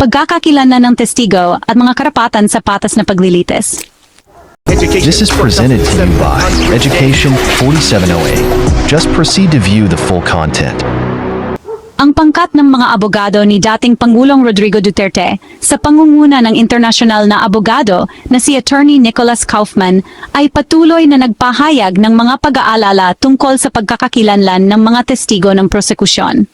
pagkakakilanlan ng testigo at mga karapatan sa patas na paglilitis. This is presented to you by Education 4708. Just proceed to view the full content. Ang pangkat ng mga abogado ni dating Pangulong Rodrigo Duterte sa pangunguna ng internasyonal na abogado na si Attorney Nicholas Kaufman ay patuloy na nagpahayag ng mga pag-aalala tungkol sa pagkakakilanlan ng mga testigo ng prosekusyon.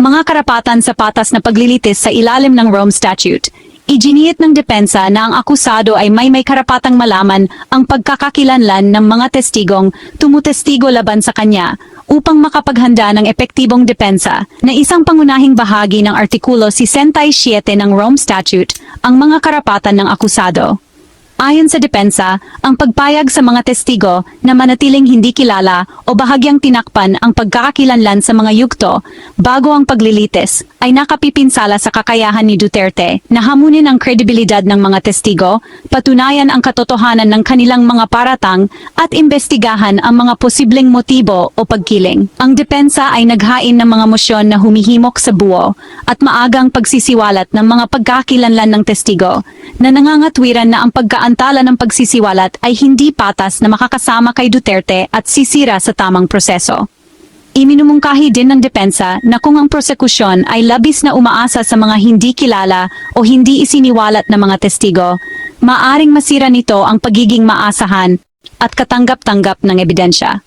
Mga karapatan sa patas na paglilitis sa ilalim ng Rome Statute. Iginiit ng depensa na ang akusado ay may may karapatang malaman ang pagkakakilanlan ng mga testigong tumutestigo laban sa kanya upang makapaghanda ng epektibong depensa na isang pangunahing bahagi ng Artikulo 67 ng Rome Statute ang mga karapatan ng akusado. Ayon sa depensa, ang pagpayag sa mga testigo na manatiling hindi kilala o bahagyang tinakpan ang pagkakakilanlan sa mga yugto bago ang paglilitis ay nakapipinsala sa kakayahan ni Duterte na hamunin ang kredibilidad ng mga testigo, patunayan ang katotohanan ng kanilang mga paratang at imbestigahan ang mga posibleng motibo o pagkiling. Ang depensa ay naghain ng mga mosyon na humihimok sa buo at maagang pagsisiwalat ng mga pagkakakilanlan ng testigo na nangangatwiran na ang pagkaantala ng pagsisiwalat ay hindi patas na makakasama kay Duterte at sisira sa tamang proseso. Iminumungkahi din ng depensa na kung ang prosekusyon ay labis na umaasa sa mga hindi kilala o hindi isiniwalat na mga testigo, maaring masira nito ang pagiging maasahan at katanggap-tanggap ng ebidensya.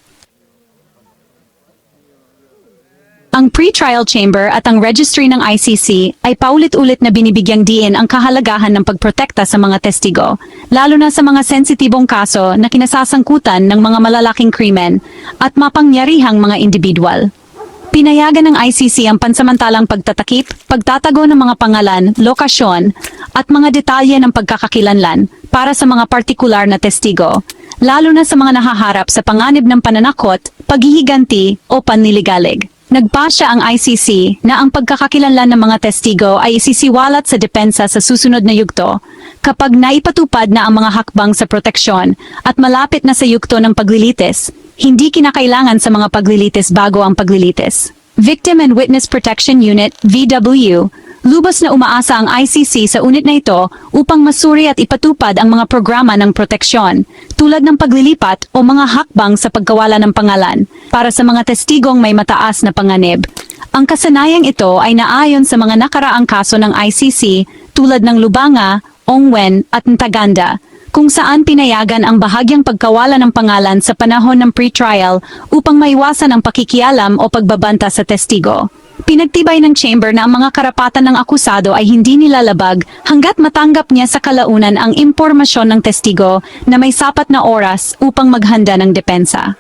Ang pre-trial chamber at ang registry ng ICC ay paulit-ulit na binibigyang diin ang kahalagahan ng pagprotekta sa mga testigo, lalo na sa mga sensitibong kaso na kinasasangkutan ng mga malalaking krimen at mapangyarihang mga individual. Pinayagan ng ICC ang pansamantalang pagtatakip, pagtatago ng mga pangalan, lokasyon, at mga detalye ng pagkakakilanlan para sa mga partikular na testigo, lalo na sa mga nahaharap sa panganib ng pananakot, paghihiganti o panliligalig. Nagpasya ang ICC na ang pagkakakilanlan ng mga testigo ay isisiwalat sa depensa sa susunod na yugto kapag naipatupad na ang mga hakbang sa proteksyon at malapit na sa yugto ng paglilitis, hindi kinakailangan sa mga paglilitis bago ang paglilitis. Victim and Witness Protection Unit, VW, lubos na umaasa ang ICC sa unit na ito upang masuri at ipatupad ang mga programa ng proteksyon, tulad ng paglilipat o mga hakbang sa pagkawala ng pangalan, para sa mga testigong may mataas na panganib. Ang kasanayang ito ay naayon sa mga nakaraang kaso ng ICC tulad ng Lubanga, Ongwen at Ntaganda, kung saan pinayagan ang bahagyang pagkawala ng pangalan sa panahon ng pre-trial upang maiwasan ang pakikialam o pagbabanta sa testigo. Pinagtibay ng chamber na ang mga karapatan ng akusado ay hindi nilalabag hanggat matanggap niya sa kalaunan ang impormasyon ng testigo na may sapat na oras upang maghanda ng depensa.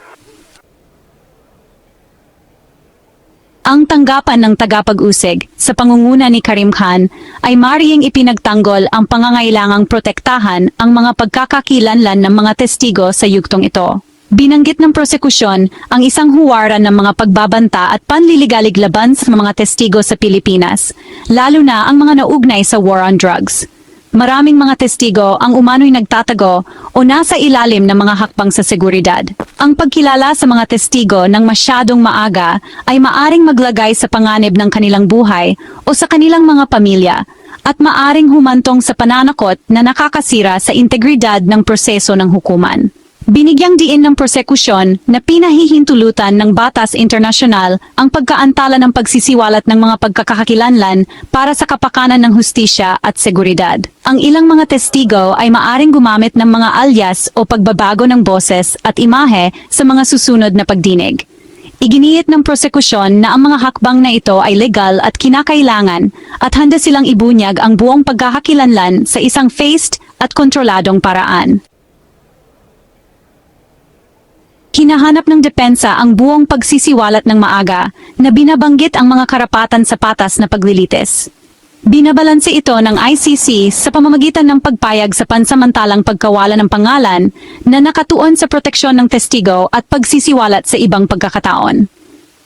Ang tanggapan ng tagapag-usig sa pangunguna ni Karim Khan ay mariying ipinagtanggol ang pangangailangang protektahan ang mga pagkakakilanlan ng mga testigo sa yugtong ito. Binanggit ng prosekusyon ang isang huwaran ng mga pagbabanta at panliligalig laban sa mga testigo sa Pilipinas, lalo na ang mga naugnay sa war on drugs. Maraming mga testigo ang umano'y nagtatago o nasa ilalim ng mga hakbang sa seguridad. Ang pagkilala sa mga testigo ng masyadong maaga ay maaring maglagay sa panganib ng kanilang buhay o sa kanilang mga pamilya at maaring humantong sa pananakot na nakakasira sa integridad ng proseso ng hukuman. Binigyang diin ng prosekusyon na pinahihintulutan ng batas internasyonal ang pagkaantala ng pagsisiwalat ng mga pagkakakilanlan para sa kapakanan ng hustisya at seguridad. Ang ilang mga testigo ay maaring gumamit ng mga alias o pagbabago ng boses at imahe sa mga susunod na pagdinig. Iginiit ng prosekusyon na ang mga hakbang na ito ay legal at kinakailangan at handa silang ibunyag ang buong pagkakakilanlan sa isang phased at kontroladong paraan. Hinahanap ng depensa ang buong pagsisiwalat ng maaga na binabanggit ang mga karapatan sa patas na paglilitis. Binabalanse ito ng ICC sa pamamagitan ng pagpayag sa pansamantalang pagkawala ng pangalan na nakatuon sa proteksyon ng testigo at pagsisiwalat sa ibang pagkakataon.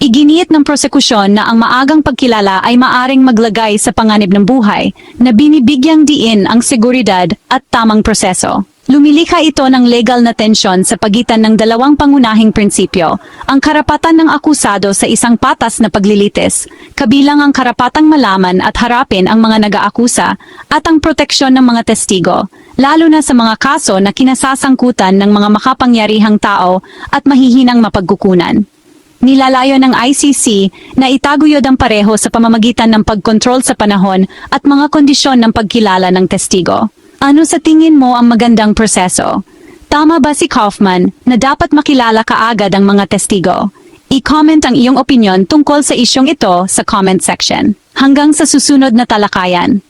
Iginiit ng prosekusyon na ang maagang pagkilala ay maaring maglagay sa panganib ng buhay na binibigyang diin ang seguridad at tamang proseso. Lumilikha ito ng legal na tensyon sa pagitan ng dalawang pangunahing prinsipyo, ang karapatan ng akusado sa isang patas na paglilitis, kabilang ang karapatang malaman at harapin ang mga nag-aakusa, at ang proteksyon ng mga testigo, lalo na sa mga kaso na kinasasangkutan ng mga makapangyarihang tao at mahihinang mapagkukunan. Nilalayo ng ICC na itaguyod ang pareho sa pamamagitan ng pagkontrol sa panahon at mga kondisyon ng pagkilala ng testigo. Ano sa tingin mo ang magandang proseso? Tama ba si Kaufman na dapat makilala kaagad ang mga testigo? I-comment ang iyong opinion tungkol sa isyong ito sa comment section. Hanggang sa susunod na talakayan.